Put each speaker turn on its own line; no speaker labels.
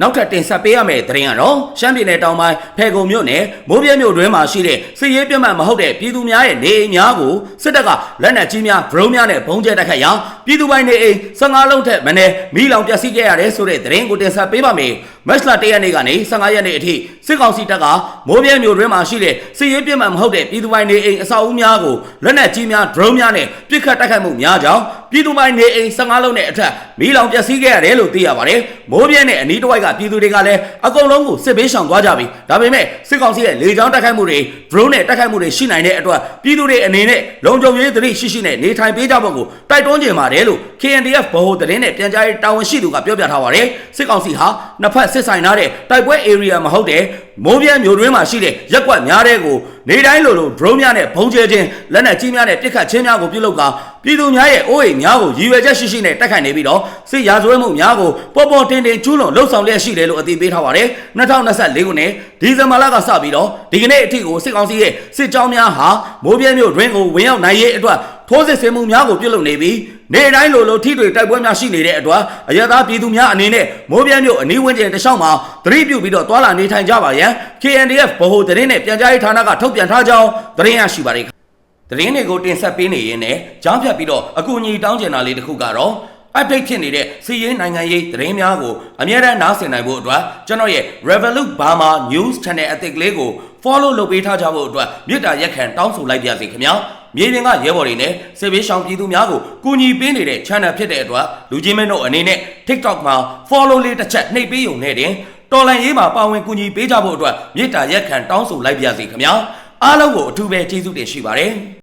နောက်ထပ်တင်ဆက်ပေးရမယ့်သတင်းကတော့ရှမ်းပြည်နယ်တောင်ပိုင်းဖယ်ခုံမြို့နယ်မိုးပြဲမြို့တွင်းမှာရှိတဲ့စစ်ရေးပြတ်မှတ်မဟုတ်တဲ့ပြည်သူများရဲ့နေအိမ်များကိုစစ်တပ်ကလက်နက်ကြီးများဒရုန်းများနဲ့ဘုံကျဲတိုက်ခိုက်ရာ ပြည်သူပိုင်းနေအိမ်15လုံးထက်မနည်းမိလောင်ပျက်စီးခဲ့ရတယ်ဆိုတဲ့သတင်းကိုတင်ဆက်ပေးပါမယ်။မက်စလာ1ရက်နေ့ကနေ15ရက်နေ့အထိစစ်ကောင်စီတပ်ကမိုးပြဲမြို့တွင်းမှာရှိတဲ့စစ်ရေးပြတ်မှတ်မဟုတ်တဲ့ပြည်သူပိုင်းနေအိမ်အဆောက်အဦများကိုလက်နက်ကြီးများဒရုန်းများနဲ့ပစ်ခတ်တိုက်ခိုက်မှုများကြောင့်ပြည်သူပိုင်းနေအိမ်15လုံးနဲ့အထက်မိလောင်ပျက်စီးခဲ့ရတယ်လို့သိရပါတယ်။မိုးပြဲနဲ့အနီးတစ်ဝိုက်ကပြည်သူတွေကလည်းအကုန်လုံးကိုစစ်ဘေးရှောင်သွားကြပြီ။ဒါပေမဲ့စစ်ကောင်စီရဲ့လေကြောင်းတိုက်ခိုက်မှုတွေ drone နဲ့တိုက်ခိုက်မှုတွေရှိနိုင်တဲ့အတွက်ပြည်သူတွေအနေနဲ့လုံခြုံရေးသတိရှိရှိနဲ့နေထိုင်ပေးကြဖို့ကိုတိုက်တွန်းကြပါတယ်လို့ KNDF ဗဟိုသတင်းနဲ့ပြန်ကြားရေးတာဝန်ရှိသူကပြောပြထားပါတယ်။စစ်ကောင်စီဟာနှစ်ဖက်စစ်ဆိုင်ထားတဲ့တိုက်ပွဲ area မဟုတ်တဲ့မိုးပြဲမျိုးတွင်းမှာရှိတဲ့ရက်ကွက်များတဲ့ကိုနေတိုင်းလိုလို drone များနဲ့ဘုံကျဲခြင်းလက်နက်ကြီးများနဲ့ပစ်ခတ်ခြင်းများကိုပြုလုပ်ကာပြည်သူများရဲ့အိုးအိမ်များကိုရည်ရွယ်ချက်ရှိရှိနဲ့တိုက်ခိုက်နေပြီးတော့စစ်ရာဇဝဲမှုများကိုပေါ်ပေါ်တင်တင်ကျူးလွန်လှုပ်ဆောင်လျက်ရှိတယ်လို့အသိပေးထားပါတယ်2024ခုနှစ်ဒီဇင်ဘာလကစပြီးတော့ဒီကနေ့အထိကိုစစ်ကောင်စီရဲ့စစ်ကြောင်းများဟာမိုးပြဲမြို့တွင်းကိုဝင်ရောက်နိုင်ရေးအတွက် ထိုးစစ်ဆင်မှုများကိုပြုလုပ်နေပြီးနေတိုင်းလိုလိုထိတွေတိုက်ပွဲများရှိနေတဲ့အတွက်အရသာပြည်သူများအနေနဲ့မိုးပြဲမြို့အနီးဝန်းကျင်တစ်လျှောက်မှာသတိပြုပြီးတော့တွာလာနေထိုင်ကြပါရန် KNDF ဗဟိုသတင်းနဲ့ပြန်ကြားရေးဌာနကထုတ်ပြန်ထားကြောင်းသတင်းရရှိပါတယ်သတင်းတွေကိုတင်ဆက်ပေးနေရင်းနဲ့ကြားဖြတ်ပြီးတော့အကူအညီတောင်းကျင်တာလေးတစ်ခုကတော့ update ဖြစ်နေတဲ့စီးရေးနိုင်ငံရေးသတင်းများကိုအမြဲတမ်းနားဆင်နိုင်ဖို့အတွက်ကျွန်တော်ရဲ့ Revolut Burma News Channel အသစ်ကလေးကို follow လုပ်ပေးထားကြဖို့အတွက်မြစ်တာရက်ခံတောင်းဆိုလိုက်ပါစီခင်ဗျာ မြေပြင်ကရဲဘော်တွေနဲ့စစ်ဘေးရှောင်ပြည်သူများကိုကူညီပေးနေတဲ့ channel ဖြစ်တဲ့အတွက်လူချင်းမင်းတို့အနေနဲ့ TikTok မှာ follow လေးတစ်ချက်နှိပ်ပေးုံနဲ့တင်တော်လန်ရေးမှာပါဝင်ကူညီပေးကြဖို့အတွက်မြစ်တာရက်ခံတောင်းဆိုလိုက်ပါစီခင်ဗျာအားလုံးကိုအထူးပဲကျေးဇူးတင်ရှိပါတယ်